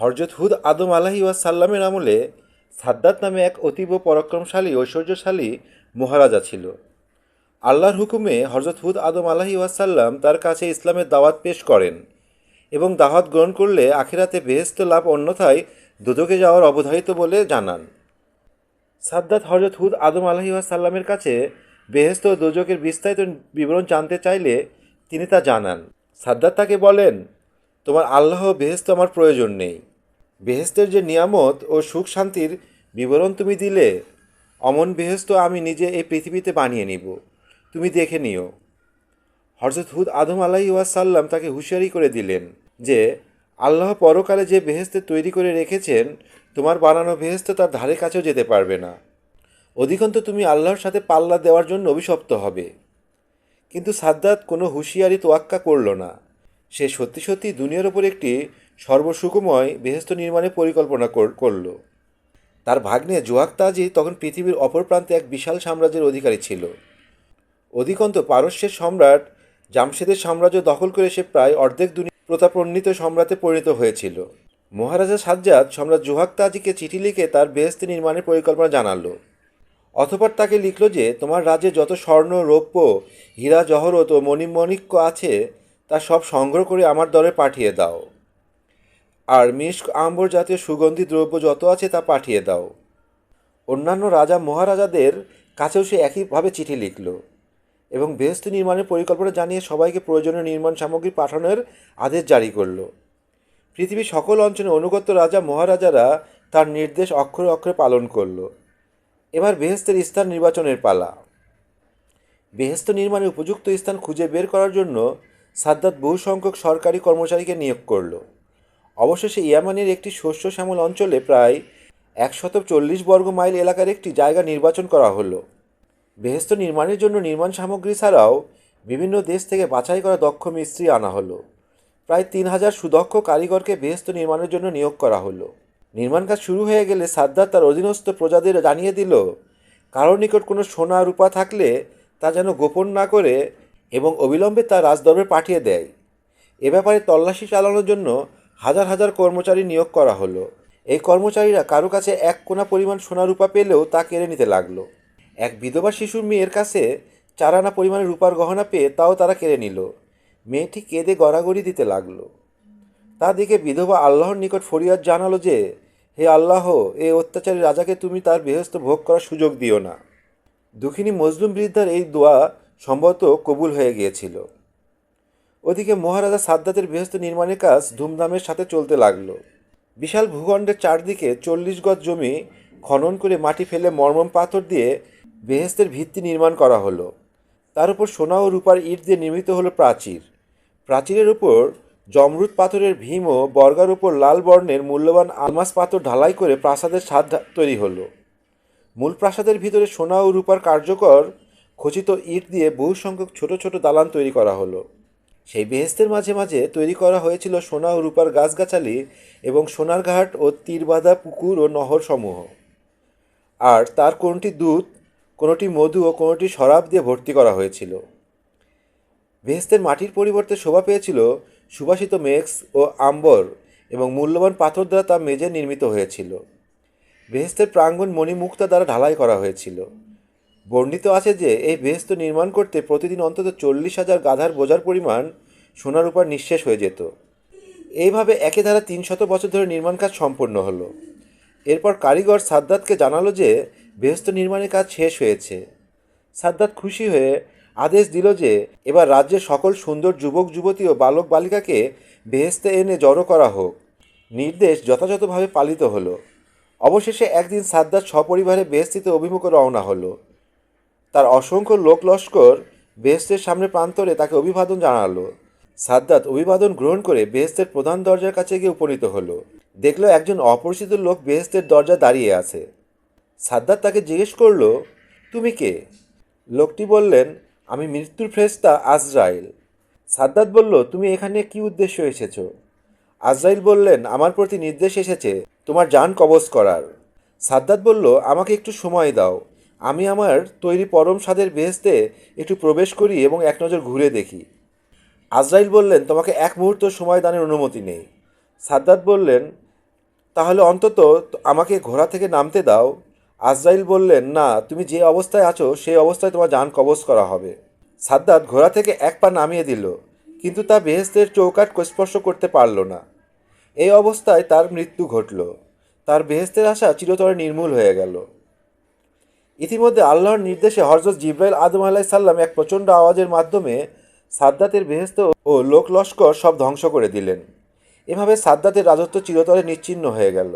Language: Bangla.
হরজত হুদ আদম আলাহি ওয়াসাল্লামের আমলে সাদ্দাত নামে এক অতীব পরাক্রমশালী ঐশ্বর্যশালী মহারাজা ছিল। আল্লাহর হুকুমে হরজত হুদ আদম আলাহি ওয়াসাল্লাম তার কাছে ইসলামের দাওয়াত পেশ করেন এবং দাওয়াত গ্রহণ করলে আখিরাতে বেহেস্ত লাভ অন্যথায় দুদকে যাওয়ার অবধারিত বলে জানান। সাদ্দাত হজরত হুদ আদম আলহি সাল্লামের কাছে বেহেস্ত ও দোজকের বিস্তারিত বিবরণ জানতে চাইলে তিনি তা জানান। সাদ্দাত তাকে বলেন, তোমার আল্লাহ বেহেস্ত আমার প্রয়োজন নেই। বেহেস্তের যে নিয়ামত ও সুখ শান্তির বিবরণ তুমি দিলে, অমন বেহেস্ত আমি নিজে এই পৃথিবীতে বানিয়ে নিব। তুমি দেখে নিও। হরজত হুদ আদম আলাহি ওয়াসাল্লাম তাকে হুঁশিয়ারি করে দিলেন যে, আল্লাহ পরকালে যে বেহেস্তে তৈরি করে রেখেছেন, তোমার বানানো বেহেস্ত তার ধারে কাছেও যেতে পারবে না। অধিকন্ত তুমি আল্লাহর সাথে পাল্লা দেওয়ার জন্য অভিশপ্ত হবে। কিন্তু সাদ্দাত কোনো হুঁশিয়ারি তোয়াক্কা করল না। সে সত্যি সত্যি দুনিয়ার ওপর একটি সর্বসুখময় বেহেস্ত নির্মাণের পরিকল্পনা কর- করল। তার ভাগ্নে জোয়াক তাজি তখন পৃথিবীর অপর প্রান্তে এক বিশাল সাম্রাজ্যের অধিকারী ছিল। অধিকন্ত পারস্যের সম্রাট জামশেদের সাম্রাজ্য দখল করে সে প্রায় অর্ধেক দুনিয়া প্রতাপান্বিত সম্রাটে পরিণত হয়েছিল। মহারাজা সাজ্জাদ সম্রাট জোহাক তাজিকে চিঠি লিখে তার বেহেস্তি নির্মাণের পরিকল্পনা জানালো। অতপর তাকে লিখল যে, তোমার রাজ্যে যত স্বর্ণ, রৌপ্য, হীরা, জহরত ও মণিমণিক্য আছে, তা সব সংগ্রহ করে আমার দলে পাঠিয়ে দাও। আর মিষ্ক, আম্বর জাতীয় সুগন্ধি দ্রব্য যত আছে তা পাঠিয়ে দাও। অন্যান্য রাজা মহারাজাদের কাছেও সে একইভাবে চিঠি লিখল এবং বেহেস্ত নির্মাণের পরিকল্পনা জানিয়ে সবাইকে প্রয়োজনীয় নির্মাণ সামগ্রী পাঠানোর আদেশ জারি করল। পৃথিবীর সকল অঞ্চলে অনুগত রাজা মহারাজারা তার নির্দেশ অক্ষরে অক্ষরে পালন করল। এবার বেহেস্তের স্থান নির্বাচনের পালা। বেহেস্ত নির্মাণে উপযুক্ত স্থান খুঁজে বের করার জন্য সাদ্দাত বহু সংখ্যক সরকারি কর্মচারীকে নিয়োগ করল। অবশেষে ইয়ামানের একটি শস্য শ্যামল অঞ্চলে প্রায় একশত চল্লিশ বর্গ মাইল এলাকার একটি জায়গা নির্বাচন করা হলো। বেহেস্ত নির্মাণের জন্য নির্মাণ সামগ্রী ছাড়াও বিভিন্ন দেশ থেকে বাছাই করা দক্ষ মিস্ত্রি আনা হলো। প্রায় তিন হাজার সুদক্ষ কারিগরকে বেহেস্ত নির্মাণের জন্য নিয়োগ করা হলো। নির্মাণ কাজ শুরু হয়ে গেলে সাদ্দাত তার অধীনস্থ প্রজাদের জানিয়ে দিল, কারোর নিকট কোনো সোনা রূপা থাকলে তা যেন গোপন না করে এবং অবিলম্বে তার রাজদরবে পাঠিয়ে দেয়। এ ব্যাপারে তল্লাশি চালানোর জন্য হাজার হাজার কর্মচারী নিয়োগ করা হলো। এই কর্মচারীরা কারও কাছে এক কোনা পরিমাণ সোনা রূপা পেলেও তা কেড়ে নিতে লাগল। এক বিধবা শিশুর মেয়ের কাছে চার আনা পরিমাণে রূপার গহনা পেয়ে তাও তারা কেড়ে নিল। মেয়েটি কেঁদে গড়াগড়ি দিতে লাগল। তা দেখে বিধবা আল্লাহর নিকট ফরিয়াদ জানালো যে, হে আল্লাহ, এ অত্যাচারী রাজাকে তুমি তার বেহস্ত ভোগ করার সুযোগ দিও না। দুঃখিনী মজলুম বৃদ্ধার এই দোয়া সম্ভবত কবুল হয়ে গিয়েছিল। ওদিকে মহারাজা সাদ্দাতের বেহস্ত নির্মাণের কাজ ধুমধামের সাথে চলতে লাগল। বিশাল ভূখণ্ডের চারদিকে চল্লিশ গজ জমি খনন করে মাটি ফেলে মর্মম পাথর দিয়ে বেহেস্তের ভিত্তি নির্মাণ করা হলো। তার উপর সোনা ও রূপার ইট দিয়ে নির্মিত হলো প্রাচীর। প্রাচীরের উপর জমরুদ পাথরের ভীম ও বর্গার উপর লাল বর্ণের মূল্যবান আলমাস পাথর ঢালাই করে প্রাসাদের স্বাদ তৈরি হলো। মূল প্রাসাদের ভিতরে সোনা ও রূপার কার্যকর খচিত ইট দিয়ে বহু সংখ্যক ছোট ছোট দালান তৈরি করা হলো। সেই বেহেস্তের মাঝে মাঝে তৈরি করা হয়েছিল সোনা ও রূপার গাছগাছালি এবং সোনার ঘাট ও তীরবাঁধা পুকুর ও নহর সমূহ আর তার কোনটি দুধ, কোনোটি মধু ও কোনোটি শরাব দিয়ে ভর্তি করা হয়েছিল। বেহেস্তের মাটির পরিবর্তে শোভা পেয়েছিল সুবাসিত মেক্স ও আম্বর এবং মূল্যবান পাথর দ্বারা তা মেঝে নির্মিত হয়েছিল। বেহেস্তের প্রাঙ্গণ মণিমুক্তা দ্বারা ঢালাই করা হয়েছিল। বর্ণিত আছে যে, এই বেহেস্ত নির্মাণ করতে প্রতিদিন অন্তত চল্লিশ হাজার গাধার বোঝার পরিমাণ সোনার উপর নিঃশেষ হয়ে যেত। এইভাবে একে ধারা তিনশত বছর ধরে নির্মাণ কাজ সম্পন্ন হলো। এরপর কারিগর সাদ্দাতকে জানালো যে বেহেস্ত নির্মাণের কাজ শেষ হয়েছে। সাদ্দাত খুশি হয়ে আদেশ দিল যে, এবার রাজ্যের সকল সুন্দর যুবক, যুবতী ও বালক, বালিকাকে বেহেস্তে এনে জড়ো করা হোক। নির্দেশ যথাযথভাবে পালিত হলো। অবশেষে একদিন সাদ্দাত সপরিবারে বেহেস্তিতে অভিমুখে রওনা হলো। তার অসংখ্য লোক লস্কর বেহেস্তের সামনে প্রান্তরে তাকে অভিবাদন জানালো। সাদ্দাত অভিবাদন গ্রহণ করে বেহেস্তের প্রধান দরজার কাছে গিয়ে উপনীত হলো। দেখল একজন অপরিচিত লোক বেহেস্তের দরজা দাঁড়িয়ে আছে। সাদ্দাত তাকে জিজ্ঞেস করল, তুমি কে? লোকটি বললেন, আমি মৃত্যুর ফ্রেস্তা আজরাইল। সাদ্দাত বলল, তুমি এখানে কি উদ্দেশ্য এসেছ? আজরাইল বললেন, আমার প্রতি নির্দেশ এসেছে তোমার যান কবজ করার। সাদ্দাত বলল, আমাকে একটু সময় দাও। আমি আমার তৈরি পরম স্বাদের বেহেস্তে একটু প্রবেশ করি এবং এক নজর ঘুরে দেখি। আজরাইল বললেন, তোমাকে এক মুহূর্ত সময় দানের অনুমতি নেই। সাদ্দাত বললেন, তাহলে অন্তত আমাকে ঘোড়া থেকে নামতে দাও। আজরাইল বললেন, না, তুমি যে অবস্থায় আছো, সেই অবস্থায় তোমার যান কবজ করা হবে। সাদ্দাত ঘোড়া থেকে এক পা নামিয়ে দিল, কিন্তু তা বেহেস্তের চৌকাট স্পর্শ করতে পারল না। এই অবস্থায় তার মৃত্যু ঘটল। তার বেহেস্তের আশা চিরতরে নির্মূল হয়ে গেল। ইতিমধ্যে আল্লাহর নির্দেশে হরজত জিব্রাইল আদম আলাহ সাল্লাম এক প্রচণ্ড আওয়াজের মাধ্যমে সাদ্দাতের বেহেস্ত ও লোক লস্কর সব ধ্বংস করে দিলেন। এভাবে সাদ্দাতের রাজত্ব চিরতরে নিশ্চিন্ন হয়ে গেল।